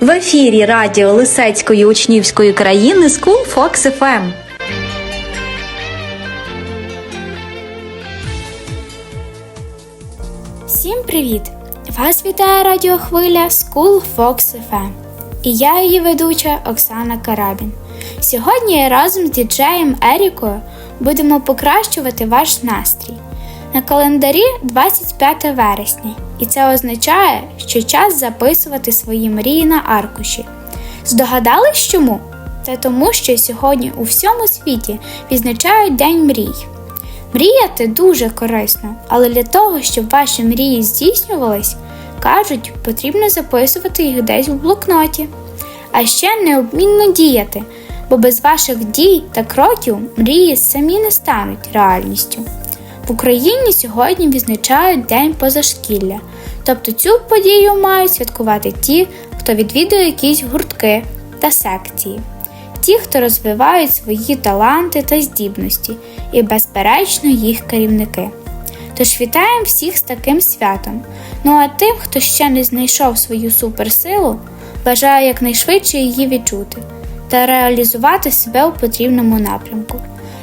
В ефірі радіо Лисецької учнівської країни School Fox FM. Всім привіт! Вас вітає радіохвиля School Fox FM. І я її ведуча Оксана Карабін. Сьогодні разом з діджеєм Ерікою будемо покращувати ваш настрій. На календарі 25 вересня, і це означає, що час записувати свої мрії на аркуші. Здогадались чому? Це тому, що сьогодні у всьому світі відзначають День мрій. Мріяти дуже корисно, але для того, щоб ваші мрії здійснювались, кажуть, потрібно записувати їх десь в блокноті. А ще необмінно діяти, бо без ваших дій та кроків мрії самі не стануть реальністю. В Україні сьогодні відзначають День позашкілля, тобто цю подію мають святкувати ті, хто відвідує якісь гуртки та секції ті, хто розвивають свої таланти та здібності, і, безперечно, їх керівники. Тож вітаємо всіх з таким святом. Ну а тим, хто ще не знайшов свою суперсилу, бажаю якнайшвидше її відчути та реалізувати себе у потрібному напрямку.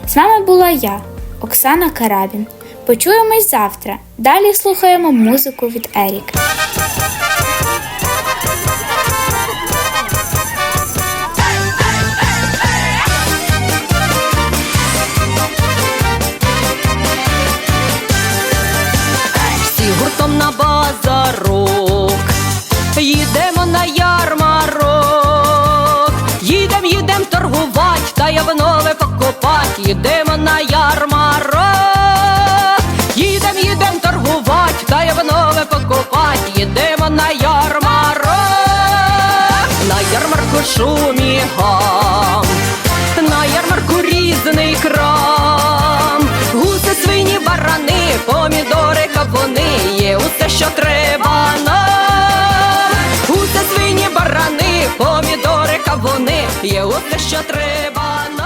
З вами була я, Оксана Карабін. Почуємось завтра. Далі слухаємо музику від Еріка. всі гуртом на базарок, їдемо на ярмарок, їдем, їдем торгувати, та я покупать, їдемо ярмарку шум і гам, на ярмарку різний крам, гуси, свині, барани, помідори, кавуни, є усе, що треба нам. Гуси, свині, барани, помідори, кавуни, є усе, що треба нам.